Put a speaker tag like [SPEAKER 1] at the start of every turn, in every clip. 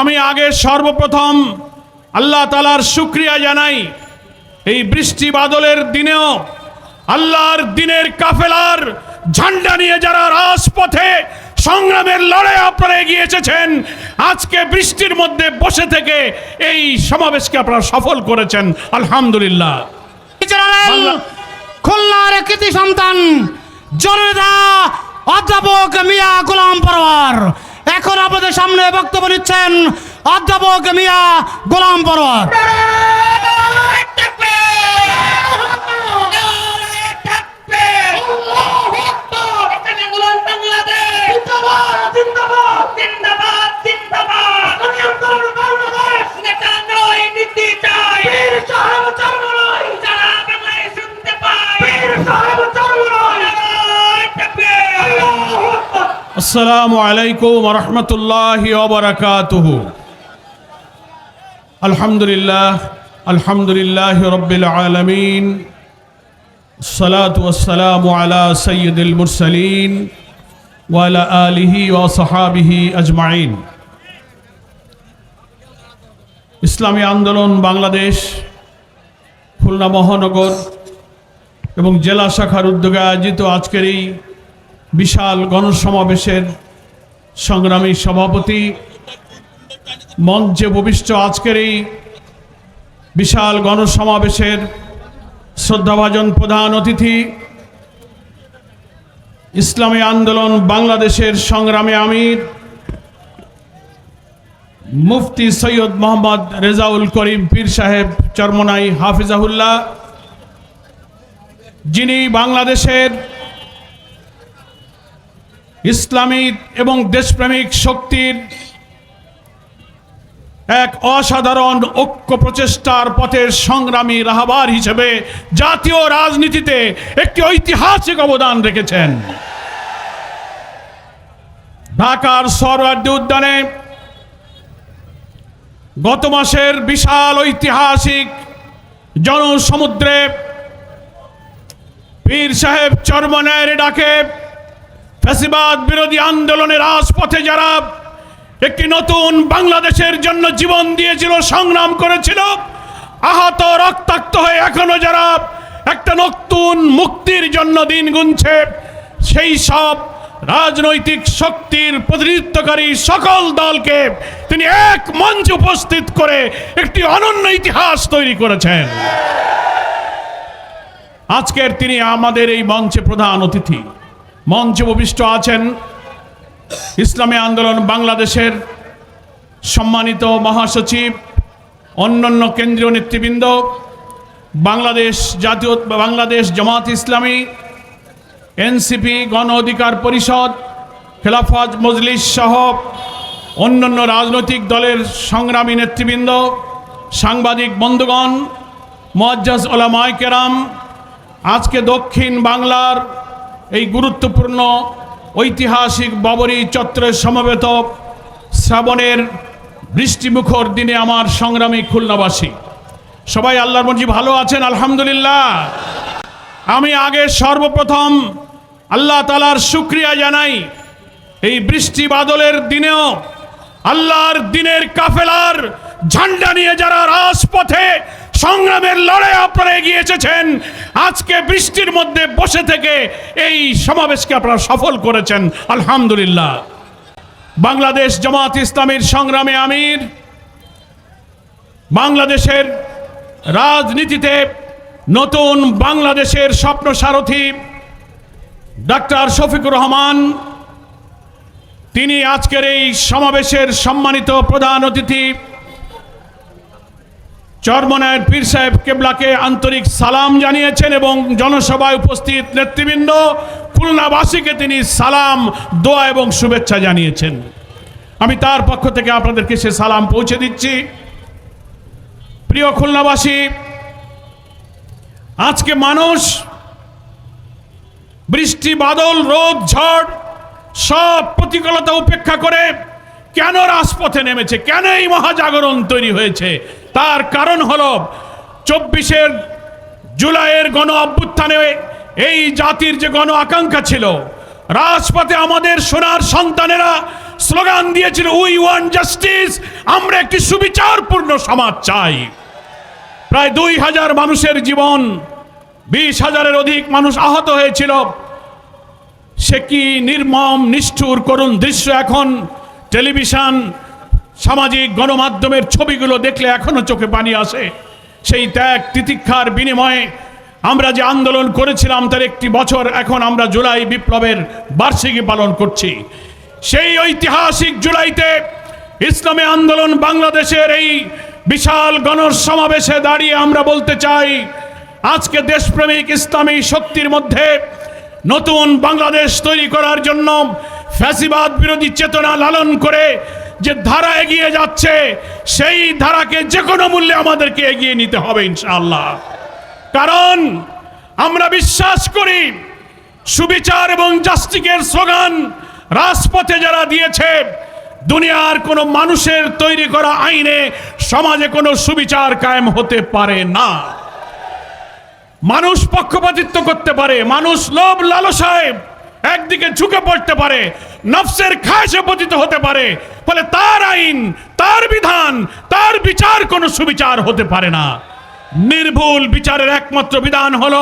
[SPEAKER 1] আমি আগে সর্বপ্রথম আল্লাহ তালার শুক্রিয়া জানাই। এই বৃষ্টি বাদলের দিনেও আল্লাহর দিনের কাফেলার ঝান্ডা নিয়ে যারা রাজপথে সংগ্রামের লড়াই আপনারা এগিয়ে এসেছেন আজকে বৃষ্টির মধ্যে বসে থেকে এই সমাবেশকে আপনারা সফল করেছেন আলহামদুলিল্লাহ।
[SPEAKER 2] খুলনার কৃতি সন্তান জননেতা অধ্যাপক মিয়া গোলাম পরোয়ার। এখন আপনাদের সামনে বক্তব্য নিচ্ছেন অধ্যাপক মিয়া গোলাম পরোয়ার।
[SPEAKER 1] আসসালামু আলাইকুম রহমতুল্লাহ ওবরাকাতুহু আলহামদুলিল্লাহ আলহামদুলিল্লাহ রব্বিল আলমিন। সালাত ওসালাম আলা সৈয়দুল মুরসালিন ওয়ালা আলিহি ও সাহাবিহি আজমাইন। ইসলামী আন্দোলন বাংলাদেশ, খুলনা মহানগর এবং জেলা শাখার উদ্যোগে আয়োজিত আজকের এই বিশাল গণসমাবেশের সংগ্রামী সভাপতি মঞ্চে ভবিষ্য আজকের এই বিশাল গণসমাবেশের শ্রদ্ধাভাজন প্রধান অতিথি, ইসলামী আন্দোলন বাংলাদেশের সংগ্রামে আমির, মুফতি সৈয়দ মোহাম্মদ রেজাউল করিম পীর সাহেব চরমনাই হাফিজাহুল্লাহ, যিনি বাংলাদেশের ইসলামী এবং দেশপ্রেমিক শক্তির এক অসাধারণ ঐক্য প্রচেষ্টার পথের সংগ্রামী রাহাবার হিসেবে জাতীয় রাজনীতিতে একটি ঐতিহাসিক অবদান রেখেছেন। ঢাকার সরওয়ার্দী উদ্যানে গত মাসের বিশাল ঐতিহাসিক জনসমুদ্রে পীর সাহেব চরমনের ডাকে ফ্যাসিবাদ বিরোধী আন্দোলনের রাজপথে যারা একটি নতুন বাংলাদেশের জন্য জীবন দিয়েছিল, সংগ্রাম করেছিল, আহত, রক্তাক্ত হয়ে এখনও যারা একটা নতুন মুক্তির জন্য দিন গুনছে, সেই সব রাজনৈতিক শক্তির প্রতিনিধিত্বকারী সকল দলকে তিনি এক মঞ্চ উপস্থিত করে একটি অনন্য ইতিহাস তৈরি করেছেন। আজকের তিনি আমাদের এই মঞ্চে প্রধান অতিথি। মঞ্চে উপবিষ্ট আছেন ইসলামী আন্দোলন বাংলাদেশের সম্মানিত মহাসচিব, অন্যান্য কেন্দ্রীয় নেতৃবৃন্দ, বাংলাদেশ জাতীয়, বাংলাদেশ জামাত ইসলামী, এনসিপি গণ অধিকার পরিষদ, খেলাফত মজলিস সহ অন্যান্য রাজনৈতিক দলের সংগ্রামী নেতৃবৃন্দ, সাংবাদিক বন্ধুগণ, মোয়াজ্জাজ ওলামায় কেরাম, আজকে দক্ষিণ বাংলার এই গুরুত্বপূর্ণ ঐতিহাসিক বাবরি চত্বরে সমবেত শ্রাবণের বৃষ্টিমুখর দিনে আমার সংগ্রামী খুলনাবাসী। সবাই আল্লাহর মর্জি ভালো আছেন, আলহামদুলিল্লাহ। আমি আগে সর্বপ্রথম আল্লাহ তালার শুক্রিয়া জানাই। এই বৃষ্টি বাদলের দিনেও আল্লাহর দিনের কাফেলার ঝান্ডা নিয়ে যারা রাজপথে সংগ্রামের লড়াই আপনারা এগিয়ে এসেছেন। আজকে বৃষ্টির মধ্যে বসে থেকে এই সমাবেশকে আপনারা সফল করেছেন। আলহামদুলিল্লাহ। বাংলাদেশ জামাত ইসলামের সংগ্রামে আমির, বাংলাদেশের রাজনীতিতে নতুন বাংলাদেশের স্বপ্ন সারথী ডাক্তার শফিকুর রহমান, তিনি আজকের এই সমাবেশের সম্মানিত প্রধান অতিথি। চরমনায়ের পীর সাহেব কেবলাকে আন্তরিক সালাম জানিয়েছেন এবং জনসভায় উপস্থিত নেতৃবৃন্দ, খুলনাবাসীকে তিনি সালাম, দোয়া এবং শুভেচ্ছা জানিয়েছেন। আমি তার পক্ষ থেকে আপনাদেরকে সে সালাম পৌঁছে দিচ্ছি। প্রিয় খুলনাবাসী, আজকে মানুষ, বৃষ্টি, বাদল, রোদ, ঝড় সব প্রতিকূলতা উপেক্ষা করে কেন রাজপথে নেমেছে? কেন এই মহাজাগরণ তৈরি হয়েছে? তার কারণ হল, চব্বিশের জুলাইয়ের গণ অভ্যুত্থানে এই জাতির যে গণ আকাঙ্ক্ষা ছিল, রাজপথে আমাদের সোনার সন্তানেরা স্লোগান দিয়েছিল উই ওয়ান জাস্টিস আমরা একটি সুবিচারপূর্ণ সমাজ চাই। প্রায় দুই হাজার মানুষের জীবন, বিশ হাজারের অধিক মানুষ আহত হয়েছিল। সে কি নির্মম, নিষ্ঠুর করুণ দৃশ্য এখন টেলিভিশন, সামাজিক গণমাধ্যমের ছবিগুলো দেখলে এখনও চোখে পানি আসে। সেই ত্যাগ তিতিক্ষার বিনিময়ে আমরা যে আন্দোলন করেছিলাম তার একটি বছর, এখন আমরা জুলাই বিপ্লবের বার্ষিকী পালন করছি। সেই ঐতিহাসিক জুলাইতে ইসলামী আন্দোলন বাংলাদেশের এই বিশাল গণসমাবেশে দাঁড়িয়ে আমরা বলতে চাই, আজকে দেশপ্রেমিক ইসলামী শক্তির মধ্যে নতুন বাংলাদেশ তৈরি করার জন্য ফ্যাসিবাদ বিরোধী চেতনা লালন করে যে ধারা এগিয়ে যাচ্ছে, সেই ধারাকে যে কোনো মূল্যে আমাদেরকে এগিয়ে নিতে হবে ইনশাআল্লাহ। কারণ আমরা বিশ্বাস করি সুবিচার এবং জাস্টিকের স্লোগান রাজপথে যারা দিয়েছে, দুনিয়ার কোনো মানুষের তৈরি করা আইনে সমাজে কোনো সুবিচার কায়েম হতে পারে না। মানুষ পক্ষপাতিত্ব করতে পারে, মানুষ লোভ লালসায় একদিকে ঝুঁকে পড়তে পারে, নফসের খায়সে পতিত হতে পারে, ফলে তার আইন, তার বিধান, তার বিচার কোনো সুবিচার হতে পারে না। নির্ভুল বিচারের একমাত্র বিধান হল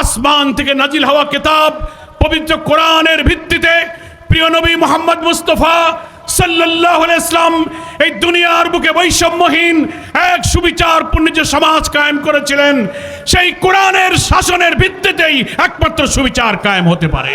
[SPEAKER 1] আসমান থেকে নাজিল হওয়া কিতাব, পবিত্র কোরআনের ভিত্তিতে প্রিয় নবী মোহাম্মদ মুস্তফা সাল্লাহ ইসলাম এই দুনিয়ার বুকে বৈষম্যহীন এক সুবিচারপূর্ণ যে সমাজ কায়েম করেছিলেন। সেই কোরআনের শাসনের ভিত্তিতেই একমাত্র সুবিচার কায়েম হতে পারে।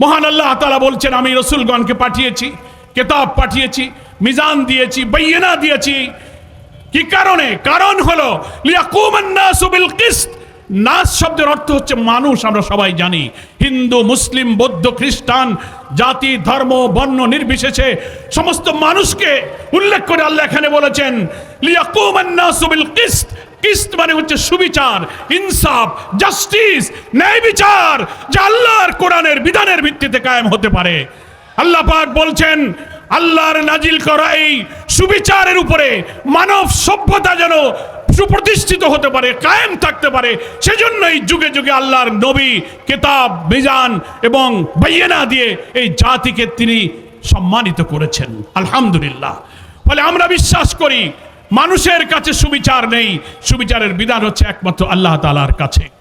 [SPEAKER 1] মহান আল্লাহ তালা বলছেন, আমি রসুলগণকে পাঠিয়েছি, কেতাব পাঠিয়েছি, মিজান দিয়েছি, বাইয়েনা দিয়েছি। কি কারণে? কারণ হলো নাসু শব্দের অর্থ হচ্ছে মানুষ, আমরা সবাই জানি। হিন্দু, মুসলিম, বৌদ্ধ, খ্রিস্টান, জাতি, ধর্ম, বর্ণ নির্বিশেষে সমস্ত মানুষকে উল্লেখ করে আল্লাহ এখানে বলেছেন, লিয়াকুমান নাসু বিল কিসত। কিস্ত মানে হচ্ছে সুবিচার, ইনসাফ, জাস্টিস, ন্যায় বিচার, যা আল্লাহর কোরআনের বিধানের ভিত্তিতে কায়েম হতে পারে। আল্লাহ পাক বলছেন, আল্লাহর নাজিল করা এই সুবিচারের উপরে মানব সভ্যতা যেন সুপ্রতিষ্ঠিত হতে পারে, কায়েম থাকতে পারে, সেজন্যই যুগে যুগে আল্লাহর নবী, কেতাব বিজান এবং বাইয়েনা দিয়ে এই জাতিকে তিনি সম্মানিত করেছেন। আলহামদুলিল্লাহ। ফলে আমরা বিশ্বাস করি মানুষের কাছে সুবিচার নেই। সুবিচারের বিধান হচ্ছে একমাত্র আল্লাহ তালার কাছে।